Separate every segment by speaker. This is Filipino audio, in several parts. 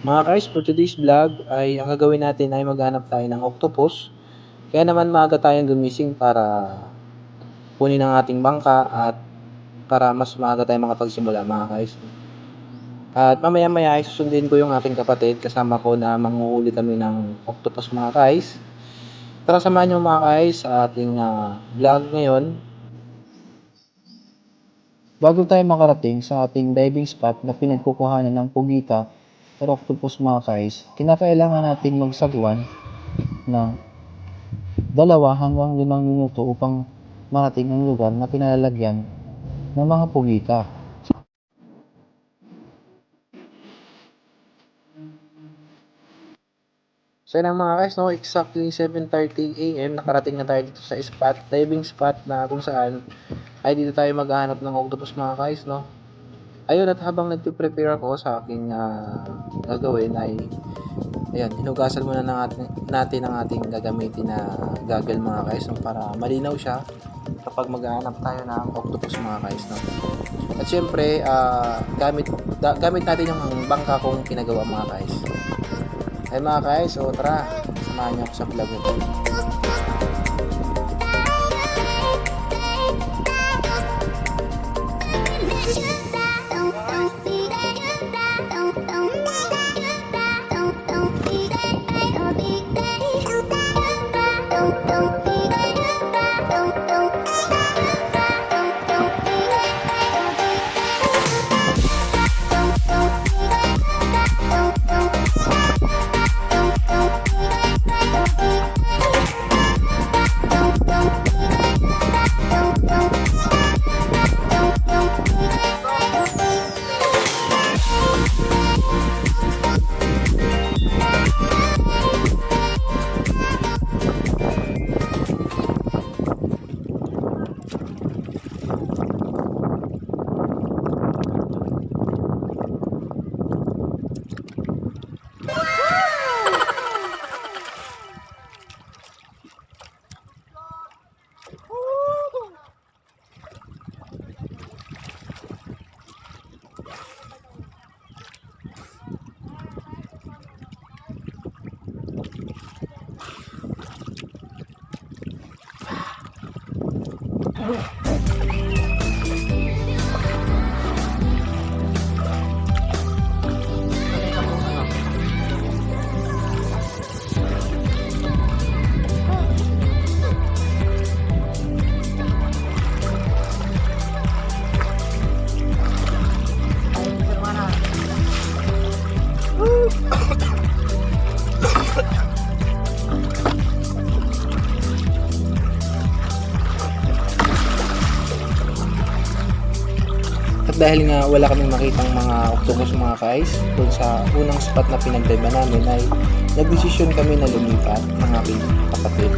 Speaker 1: Mga guys, for today's vlog ay ang gagawin natin ay maghanap tayo ng octopus. Kaya naman maaga tayong gumising para kunin ang ating bangka at para mas maaga tayong makapagsimula mga guys. At mamaya maya ay susundin ko yung aking kapatid kasama ko na manguhuli kami ng octopus mga guys. Tara samahan nyo mga guys sa ating ah, vlog ngayon. Bago tayo makarating sa ating diving spot na pinagkukuhanan ng pugita or octopus mga guys, kinakailangan natin magsagwan ng dalawa hanggang limang minuto upang marating ang lugar na pinalalagyan ng mga pugita. So yun mga guys, no? exactly 7.30 a.m. nakarating na tayo dito sa spot, diving spot na kung saan ay dito tayo maghahanap ng octopus mga guys, no? Ayun, at habang nagpe-prepare ako sa aking ah, gagawin ay ayan, hinugasan muna ng ating, natin ang ating gagamitin na gaggle mga guys no? para malinaw siya kapag maghahanap tayo ng octopus mga guys, no? At syempre, ah, gamit, da- gamit natin yung bangka kong pinagawa mga guys. Ay mga guys, so tara, samahan niyo ako sa vlog nito. Dahil nga wala kaming makitang mga octopus mga guys, dun sa unang spot na pinagdiba namin ay nagdesisyon kami na lumipat ng aking kapatid.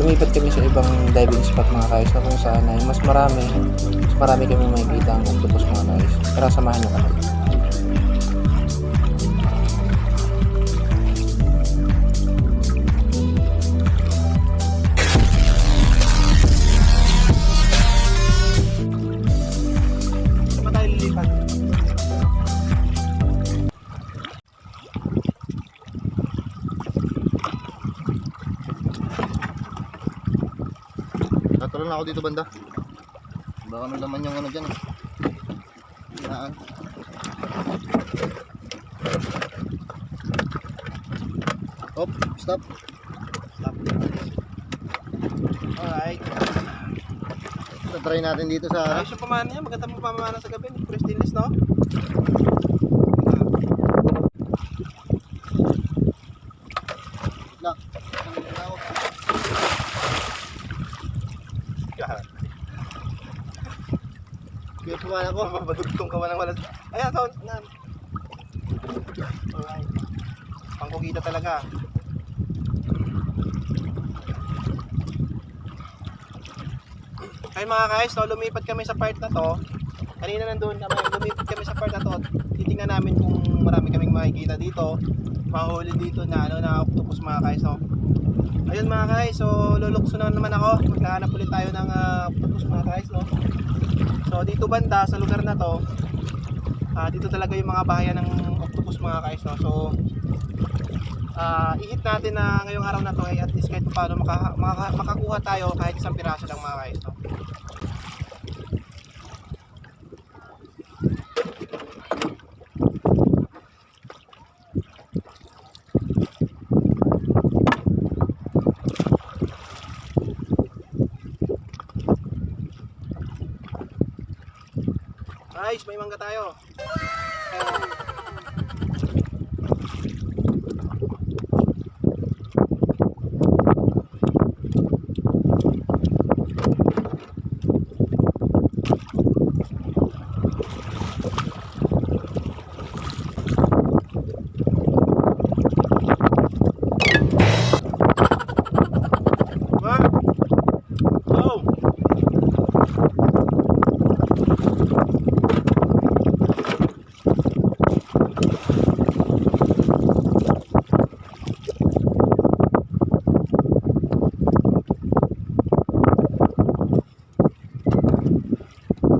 Speaker 1: Lumipat kami sa ibang diving spot mga guys na kung saan ay mas marami, mas marami kami makikita ang octopus mga guys. Tara samahan niyo kami.
Speaker 2: Natalo na ako dito banda. Baka may laman yung ano dyan. eh. Hinaan. Op, stop.
Speaker 1: Alright.
Speaker 2: So, try natin dito sa...
Speaker 1: Ayos yung pamana niya. Maganda mo pamana sa gabi. Pure stainless, no?
Speaker 2: Kaya pumana ko.
Speaker 1: Mabadugtong ka walang wala. Ayan, sound. Na. Alright. Pangkugita talaga. Ay mga guys, so lumipat kami sa part na to. Kanina nandun kami, lumipat kami sa part na to. Titingnan namin kung marami kaming makikita dito. Mahuli dito na ano na octopus mga guys. So, ayun mga guys, so lulukso na naman ako. Maghahanap ulit tayo ng ah, octopus mga guys, no. So dito banda sa lugar na to, ah, dito talaga yung mga bahayan ng
Speaker 3: octopus mga guys no. So ah ihit natin na ngayong araw na to ay at least kahit paano maka, makakuha tayo kahit isang piraso lang mga guys no. Guys, may mangga tayo. What?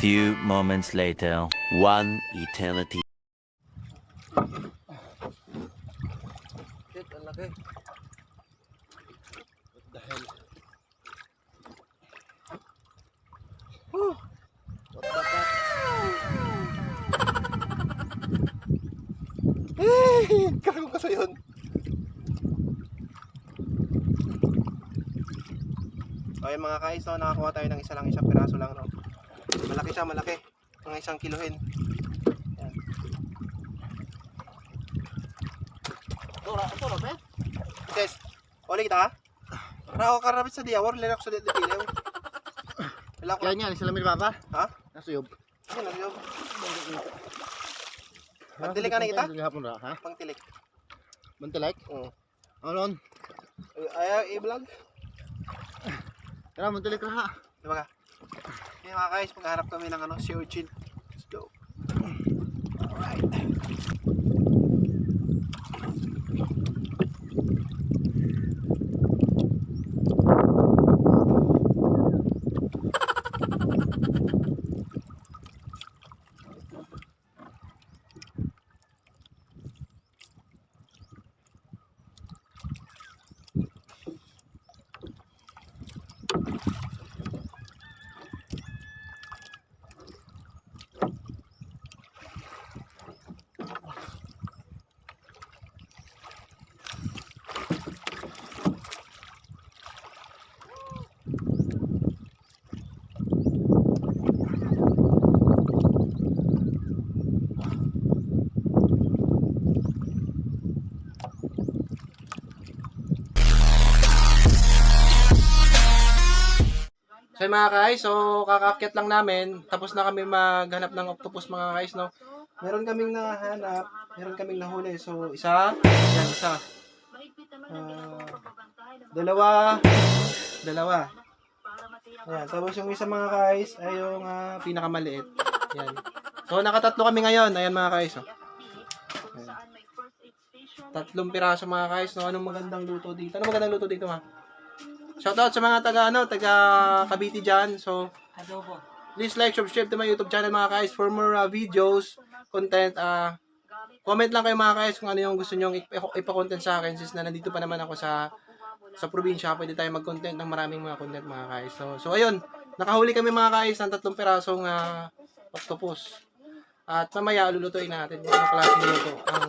Speaker 4: few moments later, one eternity.
Speaker 3: Shit, ang laki. What the hell? Whew! What the fuck? Eh, Kago ka sa yun. Okay mga kais, no, nakakuha tayo ng isa lang isang piraso lang. No? Malaki siya, malaki. Mga isang kilohin. Yan. Tora, tora, be? Guys, uli kita ka? Rao ka rapit sa diawar, lirak sa ditilaw. Wala ko.
Speaker 2: Kaya niya, sila may papa?
Speaker 3: Ha?
Speaker 2: Nasuyog.
Speaker 3: Ano lang yun? Pagtilik ka na kita?
Speaker 2: Hapon ra, ha?
Speaker 3: Pangtilik.
Speaker 2: Mantilek?
Speaker 3: Oo.
Speaker 2: Alon.
Speaker 3: Ay, ay, i-vlog.
Speaker 2: Tara, mantilek ra ha.
Speaker 3: Diba ka? Okay mga guys, maghanap kami ng ano, sea urchin. Let's go. Alright. So mga guys, so kakakit lang namin. Tapos na kami maghanap ng octopus mga guys, no? Meron kaming nahanap, meron kaming nahuli. So isa, yan isa. Ah, dalawa, dalawa. Ayan, tapos yung isa mga guys ay yung ah, pinakamaliit. Yan. So nakatatlo kami ngayon. Ayan mga guys. Oh. Ayan. Tatlong piraso mga guys. No? Anong magandang luto dito? Anong magandang luto dito ha? Shoutout sa mga taga ano, taga Cavite diyan. So please like, subscribe to my YouTube channel mga guys for more ah, videos, content. ah comment lang kayo mga guys kung ano yung gusto ip- ipa-content sa akin since na nandito pa naman ako sa sa probinsya, pwede tayo mag-content ng maraming mga content mga guys. So, so ayun, nakahuli kami mga guys ng tatlong pirasong uh, octopus. At mamaya lulutuin natin anong klaseng luto ang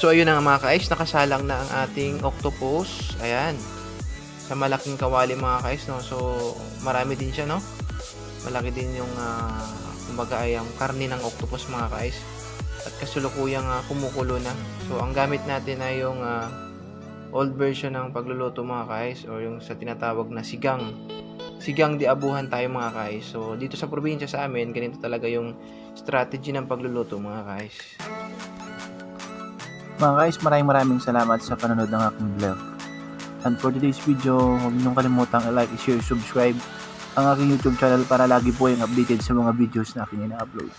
Speaker 1: So ayun na nga mga ka-ice, nakasalang na ang ating octopus. Ayan. Sa malaking kawali mga ka-ice, no? So marami din siya, no? Malaki din yung uh, kumbaga ay ang karne ng octopus mga ka-ice. At kasulukuyang uh, kumukulo na. So ang gamit natin ay yung ah, old version ng pagluluto mga ka-ice or yung sa tinatawag na sigang. Sigang di abuhan tayo mga ka-ice. So dito sa probinsya sa amin, ganito talaga yung strategy ng pagluluto mga ka-ice.
Speaker 5: Mga guys, maraming maraming salamat sa panonood ng aking vlog. And for today's video, huwag niyong kalimutang i-like, i-share, subscribe ang aking YouTube channel para lagi po yung updated sa mga videos na aking ina-upload.